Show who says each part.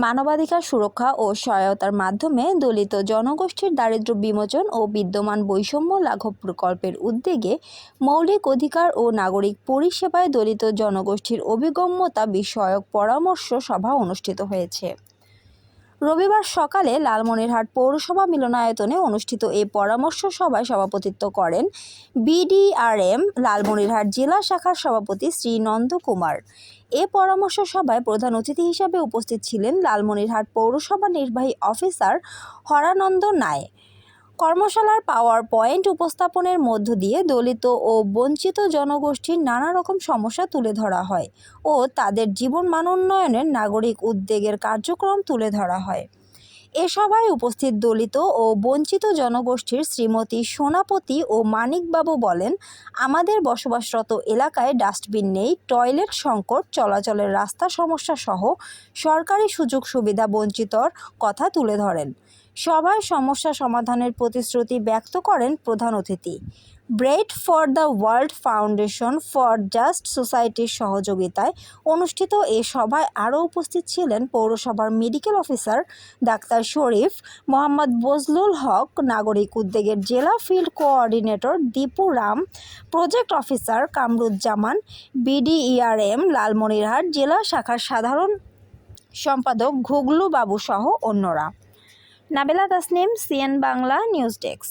Speaker 1: মানবাধিকার সুরক্ষা ও সহায়তার মাধ্যমে দলিত জনগোষ্ঠীর দারিদ্র বিমোচন ও বিদ্যমান বৈষম্য লাঘব প্রকল্পের উদ্যোগে মৌলিক অধিকার ও নাগরিক পরিষেবায় দলিত জনগোষ্ঠীর অভিগম্যতা বিষয়ক পরামর্শ সভা অনুষ্ঠিত হয়েছে। রবিবার সকালে লালমনিরহাট পৌরসভা মিলনায়তনে অনুষ্ঠিত এই পরামর্শ সভায় সভাপতিত্ব করেন বিডিআরএম লালমনিরহাট জেলা শাখার সভাপতি শ্রী নন্দকুমার এ পরামর্শ সভায় প্রধান অতিথি হিসাবে উপস্থিত ছিলেন লালমনিরহাট পৌরসভা নির্বাহী অফিসার হরানন্দ নায়। কর্মশালার পাওয়ার পয়েন্ট উপস্থাপনের মধ্য দিয়ে দলিত ও বঞ্চিত জনগোষ্ঠীর নানা রকম সমস্যা তুলে ধরা হয় ও তাদের জীবন মান উন্নয়নের নাগরিক উদ্যোগের কার্যক্রম তুলে ধরা হয়। এ সভায় উপস্থিত দলিত ও বঞ্চিত জনগোষ্ঠীর শ্রীমতী সোনাপতি ও মানিকবাবু বলেন, আমাদের বসবাসরত এলাকায় ডাস্টবিন নেই, টয়লেট সংকট, চলাচলের রাস্তা সমস্যা সহ সরকারি সুযোগ সুবিধা বঞ্চিতর কথা তুলে ধরেন। সভায় সমস্যা সমাধানের প্রতিশ্রুতি ব্যক্ত করেন প্রধান অতিথি। Bread for the world foundation for just সোসাইটির সহযোগিতায় অনুষ্ঠিত এ সভায় আরও উপস্থিত ছিলেন পৌরসভার medical officer doctor Sharif Mohammad Bazlul Haque, নাগরিক উদ্যোগের জেলা field coordinator Dipu Ram, project officer Kamruzzaman, BDERM Lalmonirhat, জেলা শাখার সাধারণ সম্পাদক ঘুগলু বাবু সহ অন্যরা। Nabela Tasnim CN Bangla news desk.